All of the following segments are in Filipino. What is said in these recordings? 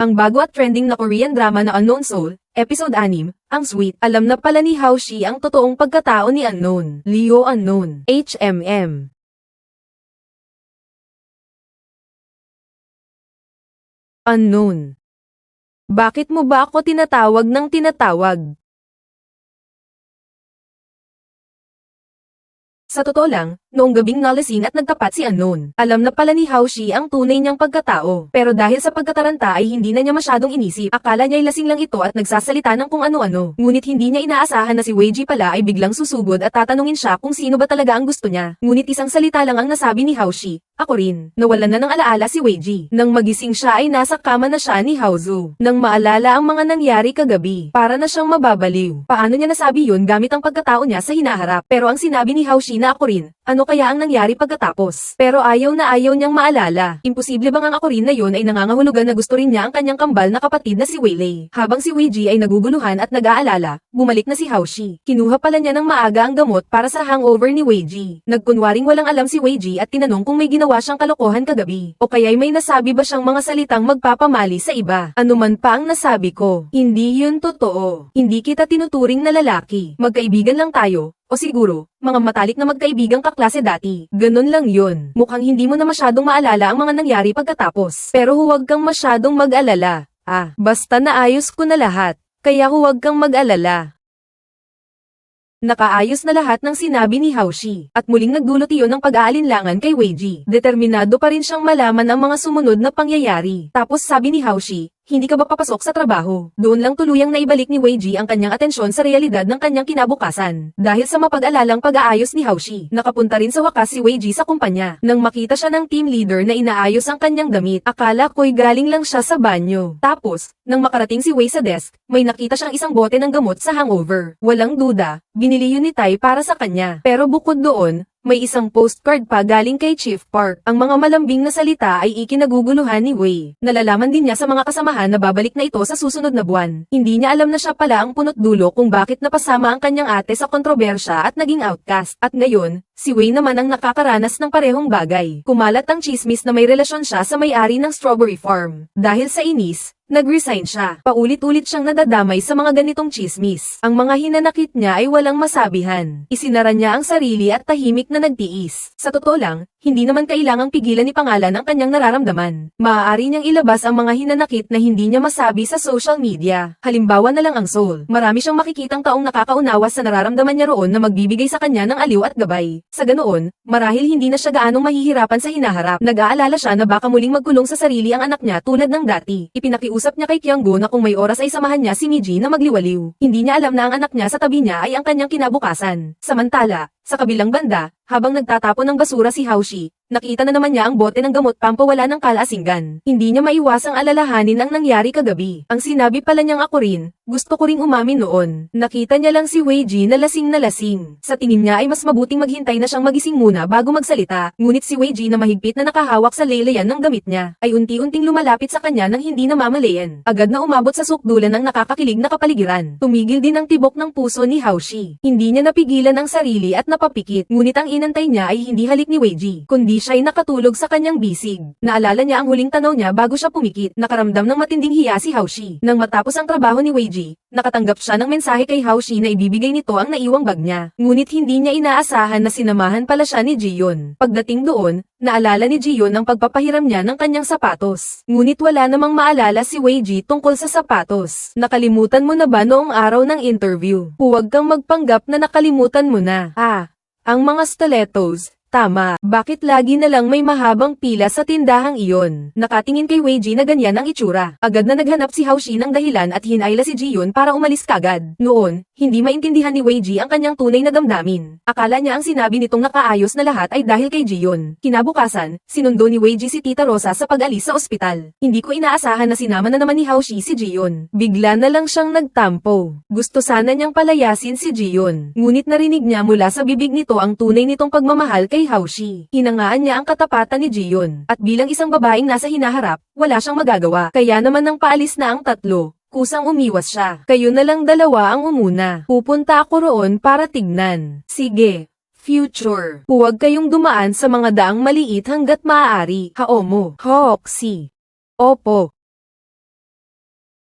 Ang bago at trending na Korean drama na Unknown Soul, Episode 6, ang sweet. Alam na pala ni Hao Shi ang totoong pagkatao ni Unknown. Leo Unknown. HMM. Unknown. Bakit mo ba ako tinatawag ng tinatawag? Sa totoo lang, noong gabing nalasing at nagtapat si Unknown, alam na pala ni Hao Shi ang tunay niyang pagkatao. Pero dahil sa pagkataranta ay hindi na niya masyadong inisip, akala niya'y lasing lang ito at nagsasalita ng kung ano-ano. Ngunit hindi niya inaasahan na si Wei Ji pala ay biglang susugod at tatanungin siya kung sino ba talaga ang gusto niya. Ngunit isang salita lang ang nasabi ni Hao Shi, ako rin. Nawalan na ng alaala si Wei Ji. Nang magising siya ay nasa kama na siya ni Hao Zu. Nang maalala ang mga nangyari kagabi, para na siyang mababaliw. Paano niya nasabi yun gamit ang pagkatao niya sa hinaharap? Pero ang sinabi ni Hao Shi na ako rin, ano kaya ang nangyari pagkatapos? Pero ayaw na ayaw niyang maalala. Imposible bang ang ako rin na yun ay nangangahulugan na gusto rin niya ang kanyang kambal na kapatid na si Wei Lei. Habang si Wei Ji ay naguguluhan at nag-aalala, bumalik na si Hao Shi. Kinuha pala niya ng maaga ang gamot para sa hangover ni Wei Ji. Nagkunwaring walang alam si Wei Ji at tinanong kung may ginawa siyang kalokohan kagabi. O kaya'y may nasabi ba siyang mga salitang magpapamali sa iba. Ano man pa ang nasabi ko. Hindi yun totoo. Hindi kita tinuturing na lalaki. Magkaibigan lang tayo. O siguro, mga matalik na magkaibigang kaklase dati. Ganon lang yun. Mukhang hindi mo na masyadong maalala ang mga nangyari pagkatapos. Pero huwag kang masyadong mag-alala. Ah, basta naayos ko na lahat. Kaya huwag kang mag-alala. Nakaayos na lahat ng sinabi ni Hao Shi, at muling nagdulot iyon ng pag-aalinlangan kay Wei Ji. Determinado pa rin siyang malaman ang mga sumunod na pangyayari. Tapos sabi ni Hao Shi, hindi ka ba papasok sa trabaho? Doon lang tuluyang naibalik ni Wei Ji ang kanyang atensyon sa realidad ng kanyang kinabukasan. Dahil sa mapag-alalang pag-aayos ni Hao Shi, nakapunta rin sa wakas si Wei Ji sa kumpanya. Nang makita siya ng team leader na inaayos ang kanyang damit, akala ko'y galing lang siya sa banyo. Tapos, nang makarating si Wei sa desk, may nakita siyang isang bote ng gamot sa hangover. Walang duda, binili yun ni Tai para sa kanya. Pero bukod doon, may isang postcard pa galing kay Chief Park. Ang mga malambing na salita ay ikinaguguluhan ni Wei. Nalalaman din niya sa mga kasamahan na babalik na ito sa susunod na buwan. Hindi niya alam na siya pala ang punot dulo kung bakit napasama ang kanyang ate sa kontrobersya at naging outcast. At ngayon, si Wei naman ang nakakaranas ng parehong bagay. Kumalat ang chismis na may relasyon siya sa may-ari ng strawberry farm. Dahil sa inis, Nag-resign siya. Paulit-ulit siyang nadadamay sa mga ganitong chismis. Ang mga hinanakit niya ay walang masabihan. Isinara niya ang sarili at tahimik na nagtiis. Sa totoo lang, hindi naman kailangang pigilan ni pangalan ang kanyang nararamdaman. Maaari niyang ilabas ang mga hinanakit na hindi niya masabi sa social media. Halimbawa na lang ang soul. Marami siyang makikitang taong nakakaunawa sa nararamdaman niya roon na magbibigay sa kanya ng aliw at gabay. Sa ganoon, marahil hindi na siya gaanong mahihirapan sa hinaharap. Nag-aalala siya na baka muling magkulong sa sarili ang anak niya tulad ng dati. Ipinakiusap niya kay Kyunggo na kung may oras ay samahan niya si Miji na magliwaliw. Hindi niya alam na ang anak niya sa tabi niya ay ang kanyang kinabukasan. Samantala, sa kabilang banda, habang nagtatapon ng basura si Haushi, nakita na naman niya ang bote ng gamot pampawala ng kalasinggan. Hindi niya maiwasang alalahanin ang nangyari kagabi. Ang sinabi pala niyang ako rin, gusto ko ring umamin noon. Nakita niya lang si Wei Ji na lasing na lasing. Sa tingin niya ay mas mabuting maghintay na siyang magising muna bago magsalita. Ngunit si Wei Ji na mahigpit na nakahawak sa lelayan ng gamit niya, ay unti-unting lumalapit sa kanya nang hindi namamalayan. Agad na umabot sa sukdulan ng nakakakilig na kapaligiran. Tumigil din ang tibok ng puso ni Haushi. Hindi niya napigilan ang sarili at napapikit. Ngunit ang inantay niya ay hindi halik ni Wei Ji, kundi siya ay nakatulog sa kanyang bisig. Naalala niya ang huling tanaw niya bago siya pumikit. Nakaramdam ng matinding hiya si Haushi. Nang matapos ang trabaho ni Wei Ji, nakatanggap siya ng mensahe kay Haushi na ibibigay nito ang naiwang bag niya. Ngunit hindi niya inaasahan na sinamahan pala siya ni Jiyon. Pagdating doon, naalala ni Jiyon ang pagpapahiram niya ng kanyang sapatos. Ngunit wala namang maalala si Wei Ji tungkol sa sapatos. Nakalimutan mo na ba noong araw ng interview? Huwag kang magpanggap na nakalimutan mo na. Ah, ang mga stilettos, Tama, bakit lagi na lang may mahabang pila sa tindahang iyon? Nakatingin kay Wei Ji na ganyan ang itsura. Agad na naghanap si Hao Shi ng dahilan at hinayla si Jiyun para umalis kagad. Noon, hindi maintindihan ni Wei Ji ang kanyang tunay na damdamin. Akala niya ang sinabi nitong nakaayos na lahat ay dahil kay Jiyun. Kinabukasan, sinundo ni Wei Ji si Tita Rosa sa pag-alis sa ospital. Hindi ko inaasahan na sinama na naman ni Hao Shi si Jiyun. Bigla na lang siyang nagtampo. Gusto sana niyang palayasin si Jiyun. Ngunit narinig niya mula sa bibig nito ang tunay nitong pagmamahal kay Hao Shi. Hinangaan niya ang katapatan ni Jiyon. At bilang isang babaeng nasa hinaharap, wala siyang magagawa. Kaya naman nang paalis na ang tatlo, kusang umiwas siya. Kayo na lang dalawa ang umuna. Pupunta ako roon para tignan. Sige. Future. Huwag kayong dumaan sa mga daang maliit hanggat maaari. Haomo. Hoxi. Opo.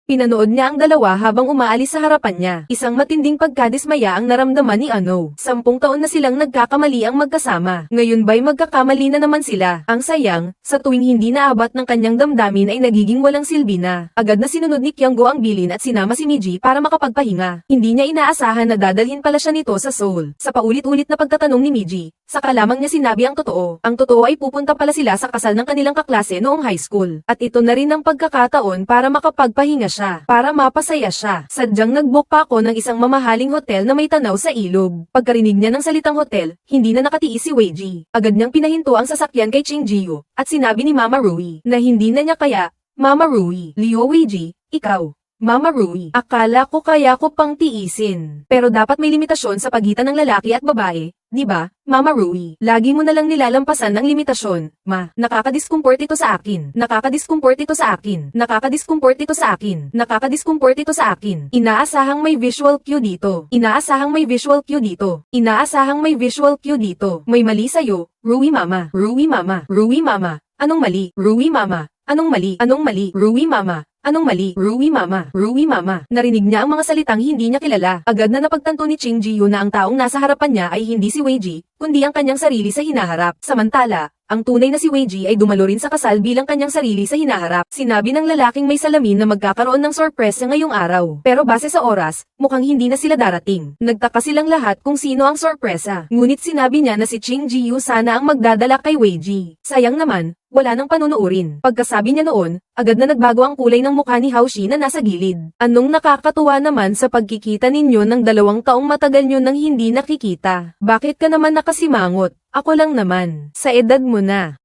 Pinanood niya ang dalawa habang umaalis sa harapan niya. Isang matinding pagkadismaya ang naramdaman ni Ano. Sampung taon na silang nagkakamali ang magkasama. Ngayon ba'y magkakamali na naman sila? Ang sayang, sa tuwing hindi naabot ng kanyang damdamin ay nagiging walang silbi na. Agad na sinunod ni Kyunggo ang bilin at sinama si Miji para makapagpahinga. Hindi niya inaasahan na dadalhin pala siya nito sa Seoul. Sa paulit-ulit na pagtatanong ni Miji, saka lamang niya sinabi ang totoo. Ang totoo ay pupunta pala sila sa kasal ng kanilang kaklase noong high school. At ito na rin ang pagkakataon para makapagpahinga siya, para mapasaya siya. Sadyang nagbook pa ako ng isang mamahaling hotel na may tanaw sa ilog. Pagkarinig niya ng salitang hotel, hindi na nakatiis si Wei Ji. Agad niyang pinahinto ang sasakyan kay Ching Jiu, at sinabi ni Mama Rui, na hindi na niya kaya, Mama Rui, Liu Wei Ji, ikaw. Mama Rui, akala ko kaya ko pang tiisin. Pero dapat may limitasyon sa pagitan ng lalaki at babae, di ba, Mama Rui? Lagi mo na lang nilalampasan ng limitasyon. Ma, nakakadiscomfort ito sa akin. Nakakadiscomfort ito sa akin. Nakakadiscomfort ito sa akin. Nakakadiscomfort ito sa akin. Inaasahang may visual cue dito. Inaasahang may visual cue dito. Inaasahang may visual cue dito. May mali sa'yo, Rui Mama. Rui Mama. Rui Mama. Anong mali? Rui Mama. Anong mali? Anong mali? Rui Mama. Anong mali? Rui Mama. Rui Mama. Narinig niya ang mga salitang hindi niya kilala. Agad na napagtanto ni Ching Jiyu na ang taong nasa harapan niya ay hindi si Wei Ji, kundi ang kanyang sarili sa hinaharap. Samantala, ang tunay na si Wei Ji ay dumalo rin sa kasal bilang kanyang sarili sa hinaharap. Sinabi ng lalaking may salamin na magkakaroon ng sorpresa ngayong araw. Pero base sa oras, mukhang hindi na sila darating. Nagtaka silang lahat kung sino ang sorpresa. Ngunit sinabi niya na si Ching Jiyu sana ang magdadala kay Wei Ji. Sayang naman, wala nang panunuorin. Pagkasabi niya noon, agad na nagbago ang kulay ng mukha ni Haushi na nasa gilid. Anong nakakatuwa naman sa pagkikita ninyo ng dalawang taong matagal nyo nang hindi nakikita? Bakit ka naman nakasimangot? Ako lang naman. Sa edad mo na.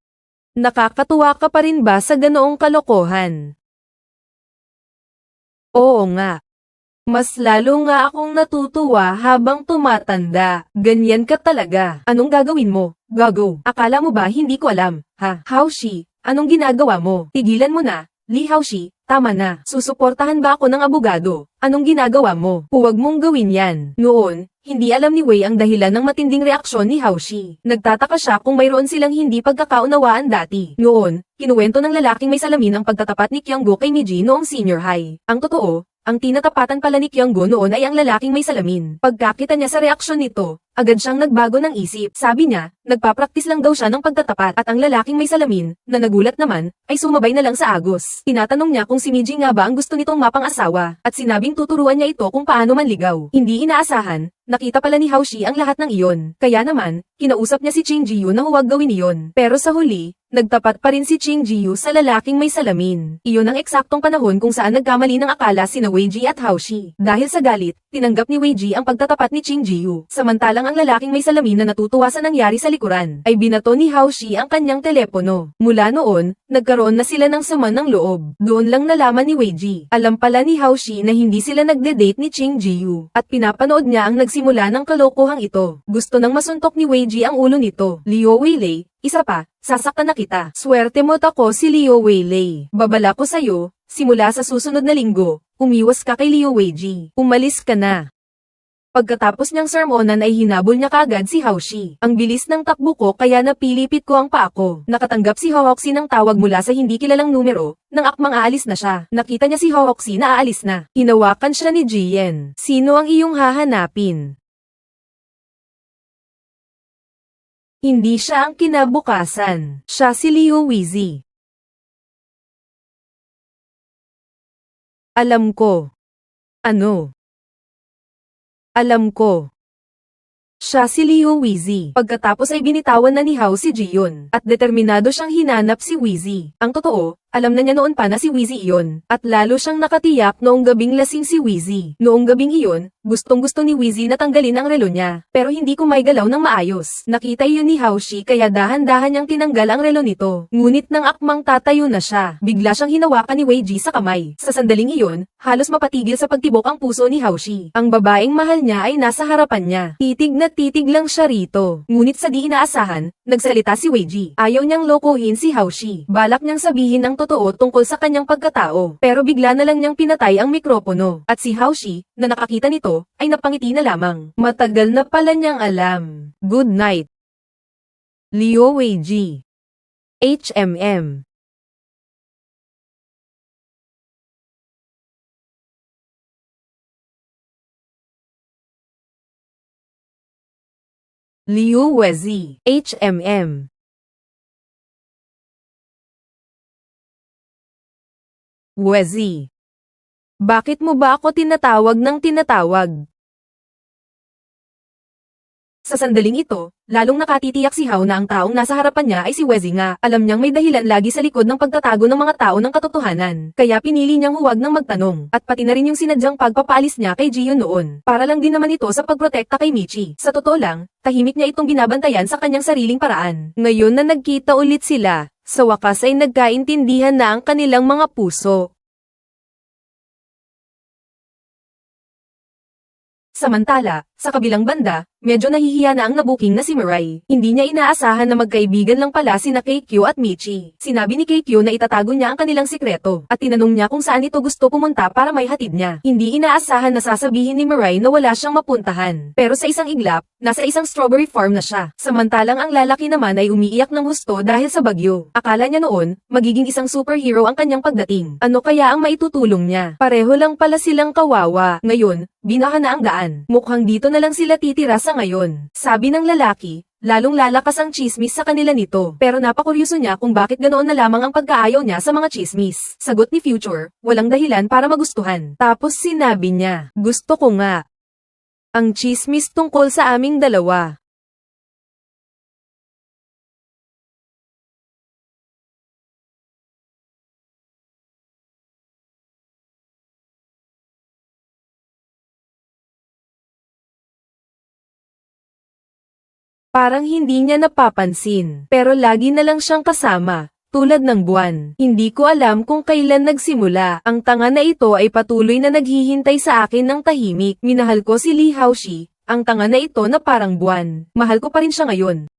Nakakatuwa ka pa rin ba sa ganoong kalokohan? Oo nga. Mas lalo nga akong natutuwa habang tumatanda. Ganyan ka talaga. Anong gagawin mo? Gago. Akala mo ba hindi ko alam? Ha? Haushi, anong ginagawa mo? Tigilan mo na. Li Haushi, tama na. Susuportahan ba ako ng abogado? Anong ginagawa mo? Huwag mong gawin yan. Noon, hindi alam ni Wei ang dahilan ng matinding reaksyon ni Haushi. Nagtataka siya kung mayroon silang hindi pagkakaunawaan dati. Noon, kinuwento ng lalaking may salamin ang pagtatapat ni Kyunggo kay Miji noong senior high. Ang totoo, ang tinatapatan pala ni Kyunggo noon ay ang lalaking may salamin. Pagkakita niya sa reaksyon nito, agad siyang nagbago ng isip. Sabi niya, nagpapraktis lang daw siya ng pagtatapat at ang lalaking may salamin, na nagulat naman, ay sumabay na lang sa agos. Tinatanong niya kung si Miji nga ba ang gusto nitong mapang-asawa, at sinabing tuturuan niya ito kung paano manligaw. Hindi inaasahan, nakita pala ni Haushi ang lahat ng iyon. Kaya naman, kinausap niya si Ching Jiyu na huwag gawin iyon. Pero sa huli, nagtapat pa rin si Ching Jiyu sa lalaking may salamin. Iyon ang eksaktong panahon kung saan nagkamali ng akala sina Wei Ji at Haushi. Dahil sa galit, tinanggap ni Wei Ji ang pagtatapat ni Ching Jiyu. Samantalang ang lalaking may salamin na natutuwa sa nangyari sa likuran, ay binato ni Haushi ang kanyang telepono. Mula noon, nagkaroon na sila ng sama ng loob. Doon lang nalaman ni Wei Ji. Alam pala ni Haushi na hindi sila nagde-date ni Ching Jiyu. At pinapanood niya ang nagsimula ng kalokohang ito. Gusto nang masuntok ni Wei Ji ang ulo nito. Liu Weilei, isa pa, sasaktan na kita. Swerte mo tako si Liu Weilei. Babala ko sa'yo, simula sa susunod na linggo, umiwas ka kay Liu Weiji. Umalis ka na. Pagkatapos niyang sermonan ay hinabol niya kagad si Haushi. Ang bilis ng takbo ko kaya napilipit ko ang paa ko. Nakatanggap si Hohoxi ng tawag mula sa hindi kilalang numero, nang akmang aalis na siya. Nakita niya si Hohoxi na aalis na. Hinawakan siya ni Jiyen. Sino ang iyong hahanapin? Hindi siya ang kinabukasan. Siya si Liu Wizi. Alam ko. Ano? Alam ko. Siya si Liu Wizi. Pagkatapos ay binitawan na ni Hao si Jiyun, at determinado siyang hinanap si Wizi. Ang totoo, alam na niya noon pa na si Wizi iyon, at lalo siyang nakatiyak noong gabing lasing si Wizi. Noong gabing iyon, gustong gusto ni Wizi na tanggalin ang relo niya, pero hindi ko may galaw ng maayos. Nakita iyon ni Haushi kaya dahan-dahan niyang tinanggal ang relo nito. Ngunit nang akmang tatayo na siya, bigla siyang hinawakan ni Wei Ji sa kamay. Sa sandaling iyon, halos mapatigil sa pagtibok ang puso ni Haushi. Ang babaeng mahal niya ay nasa harapan niya. Titig na titig lang siya rito. Ngunit sa di inaasahan, nagsalita si Wei Ji. Ayaw niyang lokohin si Haushi. Balak niyang sabihin ang totoo tungkol sa kanyang pagkatao. Pero bigla na lang niyang pinatay ang mikropono. At si Haushi, na nakakita nito, ay napangiti na lamang. Matagal na pala niyang alam. Good night. Liu Weiji. HMM Liu Wezi, HMM. Wezi. Bakit mo ba ako tinatawag ng tinatawag? Sa sandaling ito, lalong nakatitiyak si Hao na ang taong nasa harapan niya ay si Wezi nga. Alam niyang may dahilan lagi sa likod ng pagtatago ng mga tao ng katotohanan. Kaya pinili niyang huwag nang magtanong. At pati na rin yung sinadyang pagpapaalis niya kay Jiyo noon. Para lang din naman ito sa pagprotekta kay Michi. Sa totoo lang, tahimik niya itong binabantayan sa kanyang sariling paraan. Ngayon na nagkita ulit sila, sa wakas ay nagkaintindihan na ang kanilang mga puso. Samantala, sa kabilang banda, medyo nahihiya na ang nabuking na si Mirai. Hindi niya inaasahan na magkaibigan lang pala si na KQ at Michi. Sinabi ni KQ na itatago niya ang kanilang sikreto, at tinanong niya kung saan ito gusto pumunta para may hatid niya. Hindi inaasahan na sasabihin ni Mirai na wala siyang mapuntahan. Pero sa isang iglap, nasa isang strawberry farm na siya. Samantalang ang lalaki naman ay umiiyak ng husto dahil sa bagyo. Akala niya noon, magiging isang superhero ang kanyang pagdating. Ano kaya ang maitutulong niya? Pareho lang pala silang kawawa. Ngayon, binaha na ang daan. Mukhang dito na lang sila titira sa ngayon. Sabi ng lalaki, lalong lalakas ang chismis sa kanila nito. Pero napakuryoso niya kung bakit ganoon na lamang ang pagkaayaw niya sa mga chismis. Sagot ni Future, walang dahilan para magustuhan. Tapos sinabi niya, gusto ko nga. Ang chismis tungkol sa aming dalawa. Parang hindi niya napapansin, pero lagi na lang siyang kasama, tulad ng buwan. Hindi ko alam kung kailan nagsimula. Ang tanga na ito ay patuloy na naghihintay sa akin ng tahimik. Minahal ko si Lee Haoshi, ang tanga na ito na parang buwan. Mahal ko pa rin siya ngayon.